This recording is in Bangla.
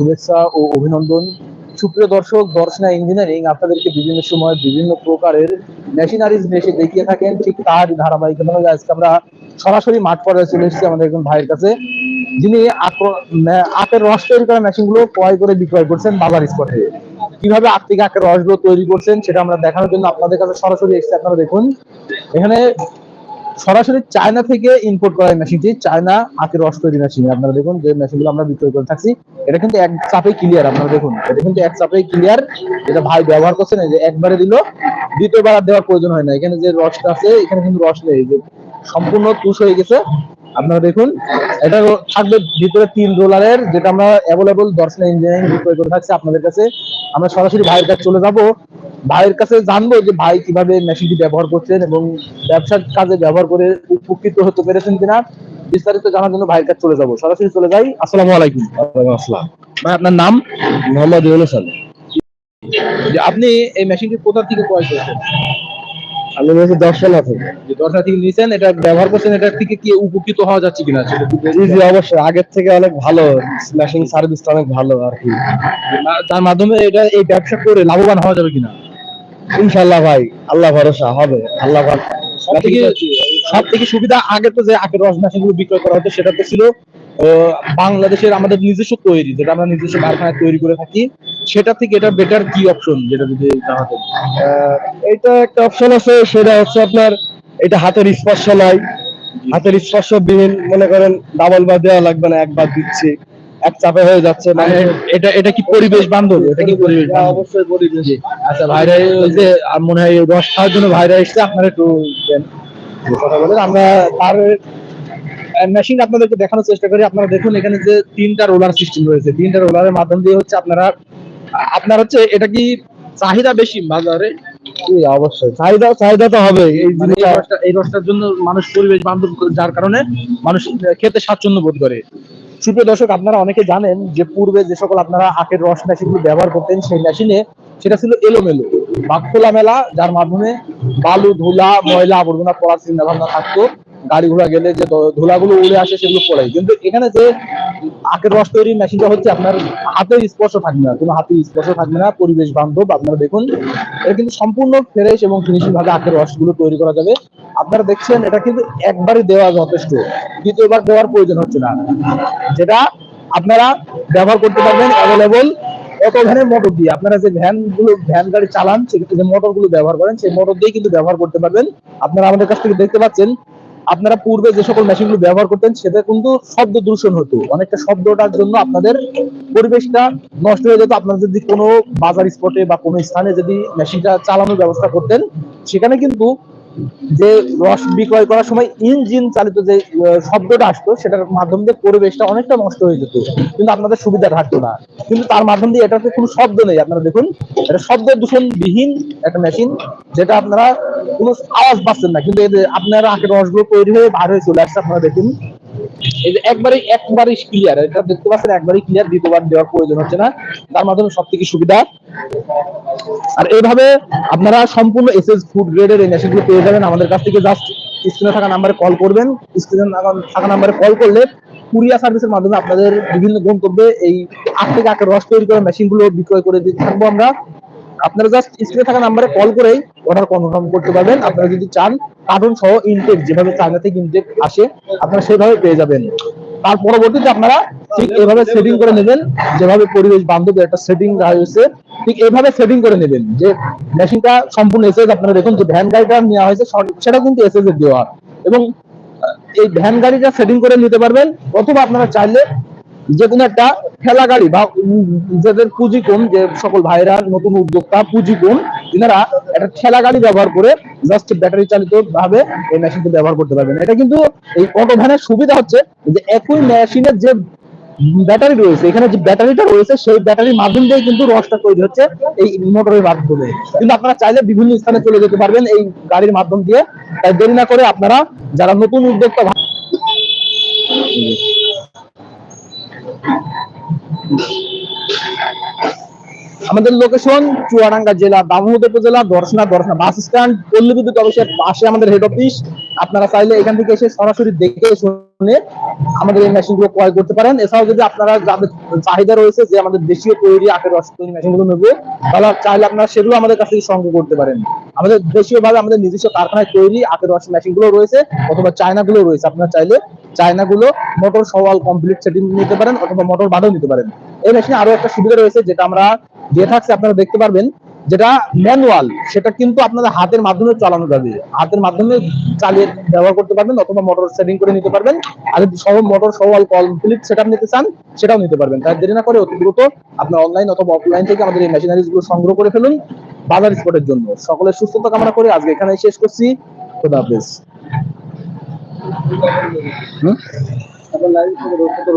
শুভেচ্ছা ও অভিনন্দন। সুপ্রিয় দর্শক, দর্শনা ইঞ্জিনিয়ারিং আপনাদেরকে বিভিন্ন সময় বিভিন্ন প্রকারের মেশিনারিজ এসে দেখিয়ে থাকেন। ঠিক তার ধারাবাহিকতা আজকে আমরা সরাসরি মাঠ পর্যায়ে চলে এসেছি আমাদের একজন ভাইয়ের কাছে। যিনি আখের রস তৈরি করা মেশিনগুলো ক্রয় করে বিক্রয় করছেন বাজার স্পটে কীভাবে আখ থেকে আখের রসগুলো তৈরি করছেন সেটা আমরা দেখানোর জন্য আপনাদের কাছে সরাসরি এসেছি, আপনারা দেখুন। এখানে সরাসরি চায়না থেকে ইম্পোর্ট করা মেশিনটি চায়না আখের রস তৈরি মেশিন আপনারা দেখুন যে মেশিনগুলো আমরা বিক্রয় করে থাকছি, এটা কিন্তু এক চাপে ক্লিয়ার আপনারা দেখুন। এটা কিন্তু এক চাপে ক্লিয়ার এটা ভাই ব্যবহার করছেন এই যে একবারে দিল, দ্বিতীয়বার আর দেওয়ার প্রয়োজন হয় না। এখানে যে রসটা আছে, এখানে কিন্তু রস নেই। যে সম্পূর্ণ তুষ হয়ে গেছে। আপনারা দেখুন, এটা থাকবে ভিতরে তিন রোলারের যেটা আমরা অ্যাভেলেবল দর্শন ইঞ্জিনিয়ারিং বিক্রয় করে থাকছি আপনাদের কাছে। আমরা সরাসরি ভাইয়ের কাছে চলে যাব। ভাইয়ের কাছে জানব যে ভাই কীভাবে মেশিনটি ব্যবহার করছেন এবং ব্যবসার কাজে ব্যবহার করে উপকৃত হতে পেরেছেন কিনা বিস্তারিত জানার জন্য ভাইয়ের কাছে চলে যাব। সরাসরি চলে যাই। আসসালামু আলাইকুম। আসসালাম। ভাই আপনার নাম? মোহাম্মদ ইউনুস আলী। আপনি এই মেশিনটি কোথা থেকে ক্রয় করেছেন? আমি দর্শনা থেকে। যে থেকে নিয়েছেন এটা ব্যবহার করছেন এটা থেকে কি উপকৃত হওয়া যাচ্ছে কিনা? জি জি অবশ্যই। আগের থেকে অনেক ভালো স্ম্যাশিং সার্ভিসটা অনেক ভালো আর কি। তার মাধ্যমে এটা এই ব্যবসা করে লাভবান হওয়া যাবে কিনা? ইনশাল্লাহ ভাই আল্লাহ ভরসা হবে। আল্লাহ সব থেকে সুবিধা আগে তো যে আখের রস মেশিনগুলো বিক্রয় করা হতো সেটা তো ছিল বাংলাদেশের আমাদের নিজস্ব তৈরি যেটা আমরা নিজস্ব কারখানায় তৈরি করে থাকি সেটা থেকে এটা বেটার কি অপশন যেটা যদি এটা একটা অপশন আছে সেটা হচ্ছে আপনার এটা হাতের স্পর্শ নয়। হাতের স্পর্শ বিহীন মনে করেন ডাবল বার দেওয়া লাগবে না একবার দিচ্ছি এক চাপে হয়ে যাচ্ছে মানে মানে এটা এটা কি পরিবেশ বান্ধব? এটা কি পরিবেশ হ্যাঁ, অবশ্যই পরিবেশ। আচ্ছা ভাইরা ওই যে আমার মনে হয় রস খাওয়ার জন্য ভাইরা এসছে আপনারা একটু দেন। কথা বলেন আমরা তার মেশিন আপনাদেরকে দেখানোর চেষ্টা করি। আপনারা দেখুন এখানে যে তিনটা রোলার সিস্টেম রয়েছে। তিনটা রোলারের মাধ্যম দিয়ে হচ্ছে আপনারা আপনার হচ্ছে এটা কি চাহিদা বেশি বাজারে? অবশ্যই। চাহিদা চাহিদা তো হবে এই মানে এই রসটার জন্য মানুষ পরিবেশ বান্ধব যার কারণে মানুষ খেতে স্বাচ্ছন্দ্য বোধ করে। সুপ্রিয় দর্শক, আপনারা অনেকে জানেন যে পূর্বে যে সকল আপনারা আখের রস মেশিনগুলো ব্যবহার করতেন, সেই মেশিনে সেটা ছিল এলোমেলো। বা খোলামেলা যার মাধ্যমে বালু, ধুলা, ময়লা, আবর্জনা পড়ার চিন্তা ভাবনা থাকতো। গাড়ি ঘোড়া গেলে যে ধুলাগুলো উড়ে আসে, সেগুলো পড়ে। কিন্তু এখানে যে আখের রস তৈরির মেশিনটা হচ্ছে, আপনার হাতের স্পর্শ থাকবে না, কোনো হাতের স্পর্শ থাকবে না, পরিবেশ বান্ধব, আপনারা দেখুন। এটা কিন্তু সম্পূর্ণ ফ্রেশ এবং ফিনিশিং ভাবে আখের রসগুলো তৈরি করা যাবে। আপনারা দেখছেন, এটা কিন্তু একবারই দেওয়া যথেষ্ট। দ্বিতীয়বার দেওয়ার প্রয়োজন হচ্ছে না। যেটা আপনারা ব্যবহার করতে পারবেন অ্যাভেলেবল অটো ভ্যানের মোটর দিয়ে। আপনারা যে ভ্যানগুলো ভ্যান গাড়ি চালান, সেক্ষেত্রে মোটরগুলো ব্যবহার করেন, সেই মোটর দিয়ে কিন্তু ব্যবহার করতে পারবেন। আপনারা আমাদের কাছ থেকে দেখতে পাচ্ছেন, আপনারা পূর্বে যে সকল মেশিনগুলো ব্যবহার করতেন, সেটা কিন্তু শব্দ দূষণ হতো। অনেকটা শব্দটার জন্য আপনাদের পরিবেশটা নষ্ট হয়ে যেত। আপনারা যদি কোনো বাজার স্পটে বা কোনো স্থানে যদি মেশিনটা চালানোর ব্যবস্থা করতেন, সেখানে কিন্তু যে রস বিক্রয় করার সময় ইঞ্জিন চালিত যে শব্দটা আসতো, সেটার মাধ্যম দিয়ে পরিবেশটা অনেকটা নষ্ট হয়ে যেত। কিন্তু আপনাদের সুবিধা থাকতো না। কিন্তু তার মাধ্যম দিয়ে এটাতে কোনো শব্দ নেই। আপনারা দেখুন, এটা শব্দ দূষণ বিহীন একটা মেশিন, যেটা আপনারা কোনো আওয়াজ পাচ্ছেন না। কিন্তু আপনারা আখের রসগুলো তৈরি হয়ে বার হয়ে চলে আসছে, আপনারা দেখুন। এই যে একবারে একবারে ক্লিয়ার এটা দেখতে পাচ্ছেন একবারে ক্লিয়ার দ্বিতীয়বার দেওয়ার প্রয়োজন হচ্ছে না। তার মাধ্যমে সব থেকে সুবিধা। আর এইভাবে আপনারা সম্পূর্ণ এসএস ফুড গ্রেডের এই মেশিনগুলো পেয়ে যাবেন। আমাদের কাছ থেকে জাস্ট স্ক্রিনে থাকা নাম্বারে কল করবেন। স্ক্রিনে থাকা নাম্বারে কল করলে কুরিয়ার সার্ভিসের মাধ্যমে আপনাদের বিভিন্ন গন্তব্যে এই আখ থেকে আখের রস তৈরি করা মেশিনগুলো বিক্রয় করে দিতে থাকব আমরা। আপনারা জাস্ট স্ক্রিনে থাকা নাম্বারে কল করেই অর্ডার কনফার্ম করতে পারবেন। আপনারা যদি চান কার্টুন সহ ইনটেক যেভাবে চায়না থেকে ইনটেক আসে, আপনারা সেভাবে পেয়ে যাবেন। তার পরবর্তীতে আপনারা ঠিক এভাবে সেটিং করে নেবেন, যেভাবে পরিবেশ বান্ধব একটা সেটিং হয়েছে, ঠিক এইভাবে সেটিং করে নেবেন যে মেশিনটা সম্পূর্ণ এসএস আপনারা দেখুন, যে ভ্যান গাড়িটা নেওয়া হয়েছে সেটা কিন্তু এসএস এর দেওয়া। এবং এই ভ্যান গাড়িটা সেটিং করে নিতে পারবেন, অথবা আপনারা চাইলে যে কোনো একটা ঠেলা গাড়ি বা যাদের পুঁজি কম যে সকল ভাইরা নতুন উদ্যোক্তা পুঁজি কম তিনারা একটা ঠেলা গাড়ি ব্যবহার করে জাস্ট ব্যাটারি চালিত ভাবে এই মেশিনটা ব্যবহার করতে পারবেন। এটা কিন্তু এই অটো ভ্যানের সুবিধা হচ্ছে যে একই মেশিনের যে ব্যাটারি রয়েছে, এখানে যে ব্যাটারিটা রয়েছে, সেই ব্যাটারির মাধ্যম দিয়ে কিন্তু রসটা তৈরি হচ্ছে এই মোটরের মাধ্যমে। কিন্তু আপনারা চাইলে বিভিন্ন স্থানে চলে যেতে পারবেন এই গাড়ির মাধ্যম দিয়ে। তাই দেরি না করে আপনারা যারা নতুন উদ্যোক্তা আমাদের লোকেশন চুয়াডাঙ্গা জেলা দামোহদ উপজেলা, দর্শনা দর্শনা, বাস স্ট্যান্ড পল্লী বিদ্যুৎ অফিসের পাশে আমাদের হেড অফিস আপনারা চাইলে এখান থেকে এসে সরাসরি দেখে শুনে আমাদের এই মেশিনগুলো ক্রয় করতে পারেন। এছাড়াও যদি আপনারা যাদের চাহিদা রয়েছে যে আমাদের দেশীয় তৈরি আখের রস তৈরি মেশিনগুলো নেব তাহলে চাইলে আপনারা সেগুলো আমাদের কাছ থেকে সংগ্রহ করতে পারেন। আমাদের দেশীয় ভাবে আমাদের নিজস্ব কারখানায় তৈরি আখের রস মেশিনগুলো রয়েছে অথবা চায়না গুলো রয়েছে। আপনারা চাইলে চায়না গুলো মোটর সওয়াল কমপ্লিট সেটিং নিতে পারেন অথবা মোটর বাদও নিতে পারেন। এই মেশিনে আরও একটা সুবিধা রয়েছে, যেটা আমরা দিয়ে থাকছে আপনারা দেখতে পারবেন, যেটা ম্যানুয়াল সেটা কিন্তু আপনাদের হাতের মাধ্যমে চালানো যাবে। হাতের মাধ্যমে চালিয়ে ব্যবহার করতে পারবেন অথবা মোটর সেটিং করে নিতে পারবেন। আর যদি মোটর সওয়াল কমপ্লিট সেটআপ নিতে চান, সেটাও নিতে পারবেন। তাই দেরি না করে অতি দ্রুত আপনার অনলাইন অথবা অফলাইন থেকে আমাদের এই মেশিনারিজগুলো সংগ্রহ করে ফেলুন বাজার স্পটের জন্য। সকলের সুস্থতা কামনা করে আজকে এখানে শেষ করছি। খোদা হাফেজ। হুম? আপনার লাইভ থেকে